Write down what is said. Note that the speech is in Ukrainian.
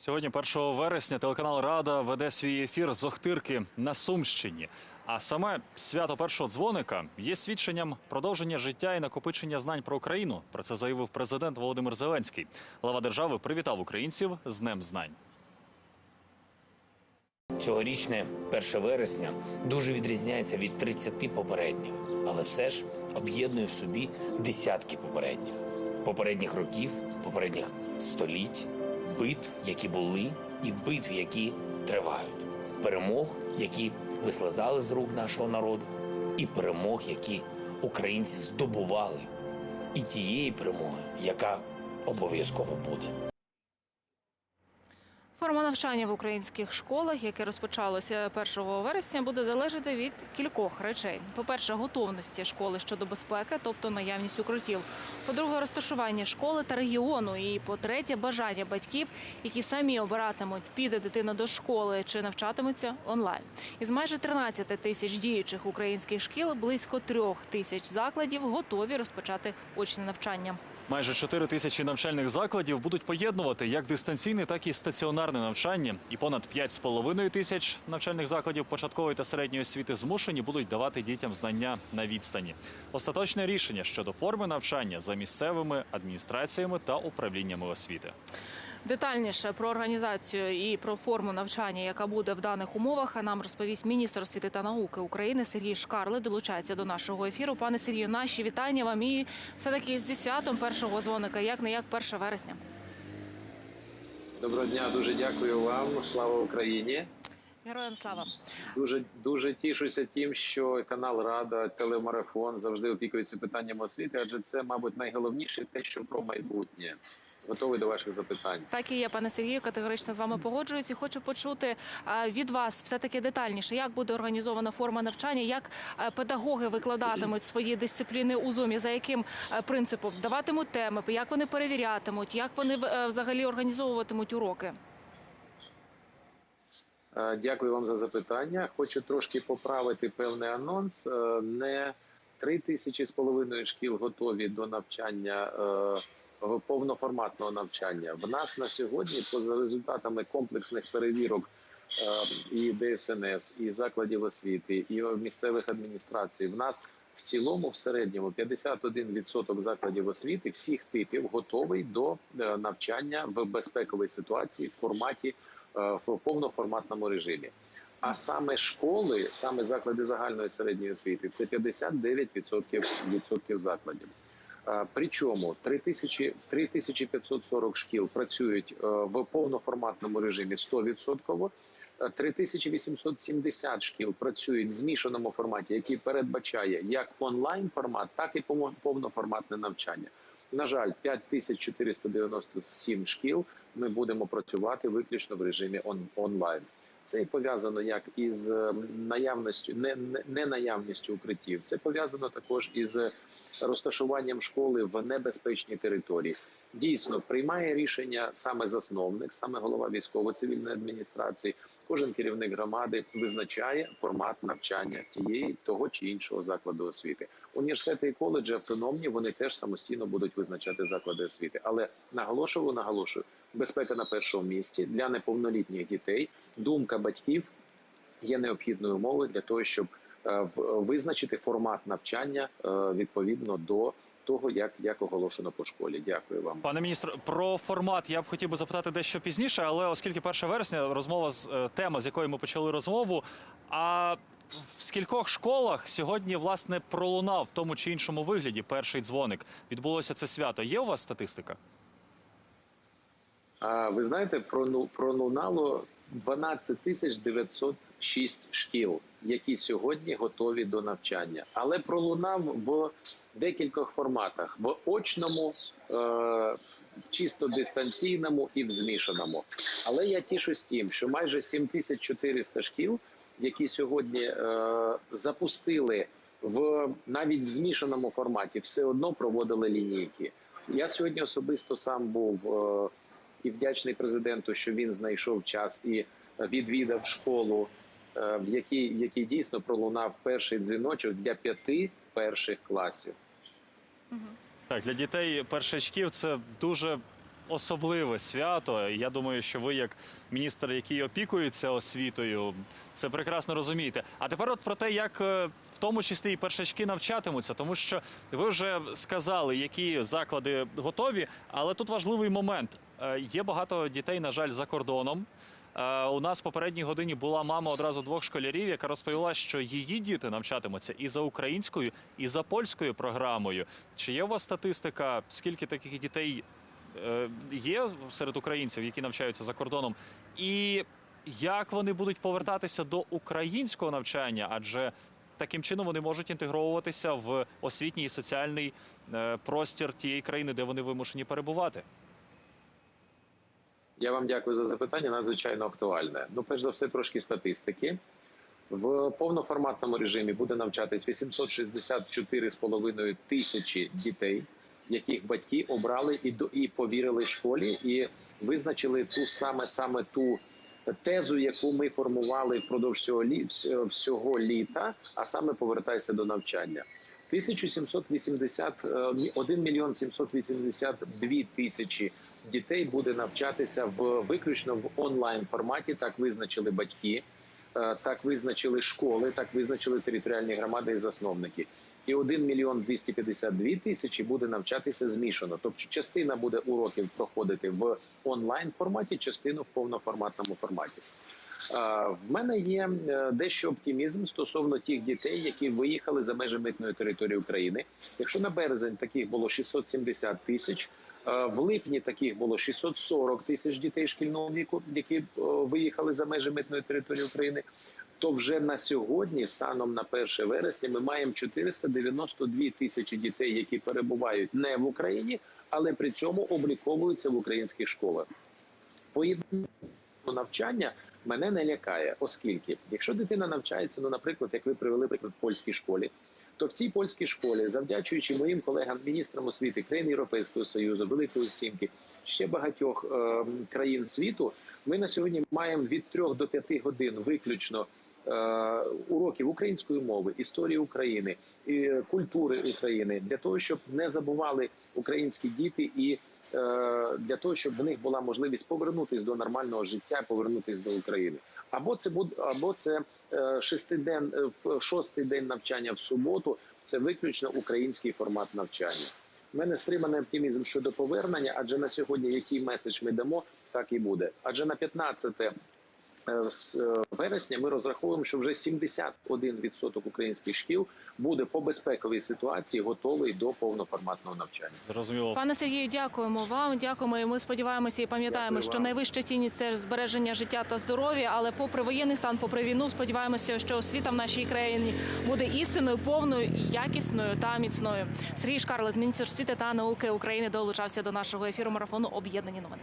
Сьогодні, 1 вересня, телеканал Рада веде свій ефір з Охтирки на Сумщині. А саме свято першого дзвоника є свідченням продовження життя і накопичення знань про Україну. Про це заявив президент Володимир Зеленський. Глава держави привітав українців з Днем знань. Цьогорічне 1 вересня дуже відрізняється від 30 попередніх, але все ж об'єднує в собі десятки попередніх, попередніх років, попередніх століть, битв, які були, і битв, які тривають, перемог, які вислизали з рук нашого народу, і перемог, які українці здобували, і тієї перемоги, яка обов'язково буде. Форма навчання в українських школах, яке розпочалося 1 вересня, буде залежати від кількох речей: по-перше, готовності школи щодо безпеки, тобто наявність укриттів. По-друге, розташування школи та регіону. І по-третє, бажання батьків, які самі обиратимуть, піде дитина до школи чи навчатиметься онлайн. Із майже 13 тисяч діючих українських шкіл близько трьох тисяч закладів готові розпочати очне навчання. Майже 4 тисячі навчальних закладів будуть поєднувати як дистанційне, так і стаціонарне навчання. І понад 5,5 тисяч навчальних закладів початкової та середньої освіти змушені будуть давати дітям знання на відстані. Остаточне рішення щодо форми навчання за місцевими адміністраціями та управліннями освіти. Детальніше про організацію і про форму навчання, яка буде в даних умовах, нам розповість міністр освіти та науки України Сергій Шкарле. Долучається до нашого ефіру. Пане Сергію, наші вітання вам і все таки зі святом першого дзвоника, як не як 1 вересня. Доброго дня, дуже дякую вам. Слава Україні. Героям слава. Дуже дуже тішуся тим, що канал Рада, телемарафон завжди опікується питанням освіти, адже це, мабуть, найголовніше те, що про майбутнє. Готовий до ваших запитань. Так і є, пане Сергію, категорично з вами погоджуюсь і хочу почути від вас все таки детальніше, як буде організована форма навчання, як е, педагоги викладатимуть свої дисципліни у зумі, за яким е, принципом даватимуть теми, як вони перевірятимуть, як вони е, взагалі організовуватимуть уроки. Е, Дякую вам за запитання. Хочу трошки поправити певний анонс. Е, Не три тисячі з половиною шкіл готові до навчання е, повноформатного навчання. В нас на сьогодні, поза результатами комплексних перевірок е, і ДСНС, і закладів освіти, і місцевих адміністрацій, в нас в цілому, в середньому, 51% закладів освіти всіх типів готовий до е, навчання в безпековій ситуації в форматі е, в повноформатному режимі. А саме школи, саме заклади загальної середньої освіти, це 59% відсотків закладів. Е, Причому 3000 3540 шкіл працюють е, в повноформатному режимі 100%. Е, 3870 шкіл працюють в змішаному форматі, який передбачає як онлайн формат, так і повноформатне навчання. На жаль, 5497 шкіл ми будемо працювати виключно в режимі он- онлайн. Це пов'язано як із е, наявністю, не, не, не наявністю укриттів. Це пов'язано також із розташуванням школи в небезпечній території. Дійсно, приймає рішення саме засновник, саме голова військово-цивільної адміністрації. Кожен керівник громади визначає формат навчання тієї того чи іншого закладу освіти. Університети і коледжі автономні, вони теж самостійно будуть визначати заклади освіти. Але наголошую, наголошую, безпека на першому місці для неповнолітніх дітей. Думка батьків є необхідною умовою для того, щоб е, визначити формат навчання е, відповідно до того, як, як оголошено по школі. Дякую вам. Пане міністр, про формат я б хотів би запитати дещо пізніше, але оскільки 1 вересня розмова з е, тема, з якої ми почали розмову. А в скількох школах сьогодні власне пролунав в тому чи іншому вигляді перший дзвоник? Відбулося це свято. Є у вас статистика? А ви знаєте, пролунало 12 тисяч 906 шкіл, які сьогодні готові до навчання, але пролунав в декількох форматах: в очному, е- чисто дистанційному і в змішаному. Але я тішусь тим, що майже 7400 шкіл, які сьогодні е- запустили в навіть в змішаному форматі, все одно проводили лінійки. Я сьогодні особисто сам був. Е- і вдячний президенту, що він знайшов час і відвідав школу, в якій, в дійсно пролунав перший дзвіночок для п'яти перших класів. Так, для дітей першачків це дуже особливе свято. Я думаю, що ви, як міністр, який опікується освітою, це прекрасно розумієте. А тепер, от про те, як е, в тому числі і першачки навчатимуться, тому що ви вже сказали, які заклади готові, але тут важливий момент. Е, Є багато дітей, на жаль, за кордоном. Е, У нас в попередній годині була мама одразу двох школярів, яка розповіла, що її діти навчатимуться і за українською, і за польською програмою. Чи є у вас статистика, скільки таких дітей е, є серед українців, які навчаються за кордоном? І як вони будуть повертатися до українського навчання? Адже таким чином вони можуть інтегровуватися в освітній і соціальний е, простір тієї країни, де вони вимушені перебувати. Я вам дякую за запитання. Надзвичайно актуальне. Ну, перш за все, трошки статистики. В повноформатному режимі буде навчатись 864,5 тисячі дітей, яких батьки обрали і до і повірили школі, і визначили ту саме саме ту тезу, яку ми формували впродовж всього, всього літа, а саме повертайся до навчання. 1780, е, 1 мільйон 782 тисячі дітей буде навчатися в виключно в онлайн форматі. Так визначили батьки, е, так визначили школи, так визначили територіальні громади і засновники. І 1 мільйон 252 тисячі буде навчатися змішано. Тобто частина буде уроків проходити в онлайн форматі, частину в повноформатному форматі. В мене є е, дещо оптимізм стосовно тих дітей, які виїхали за межі митної території України. Якщо на березень таких було 670 тисяч, е, в липні таких було 640 тисяч дітей шкільного віку, які е, виїхали за межі митної території України. То вже на сьогодні, станом на 1 вересня, ми маємо 492 тисячі дітей, які перебувають не в Україні, але при цьому обліковуються в українських школах. Поєднання навчання мене не лякає, оскільки якщо дитина навчається, ну, наприклад, як ви привели приклад в польській школі, то в цій польській школі, завдячуючи моїм колегам, міністрам освіти країн Європейського союзу, Великої Сімки, ще багатьох е, країн світу, ми на сьогодні маємо від 3 до 5 годин виключно е, уроків української мови, історії України і культури України для того, щоб не забували українські діти і для того, щоб в них була можливість повернутися до нормального життя, повернутися до України. Або це буде, або це е, шестиден, е, в шостий день навчання в суботу. Це виключно український формат навчання. У мене стриманий оптимізм щодо повернення, адже на сьогодні який меседж ми дамо, так і буде. Адже на 15 е, з е, вересня ми розраховуємо, що вже 71% українських шкіл буде по безпековій ситуації готовий до повноформатного навчання. Зрозуміло. Пане Сергію, дякуємо вам. Дякуємо. І ми сподіваємося і пам'ятаємо, Дякую що вам. найвища цінність це збереження життя та здоров'я. Але попри воєнний стан, попри війну, сподіваємося, що освіта в нашій країні буде істинною, повною, і якісною та міцною. Сергій Шкарлет, міністр освіти та науки України, долучався до нашого ефіру марафону Об'єднані новини.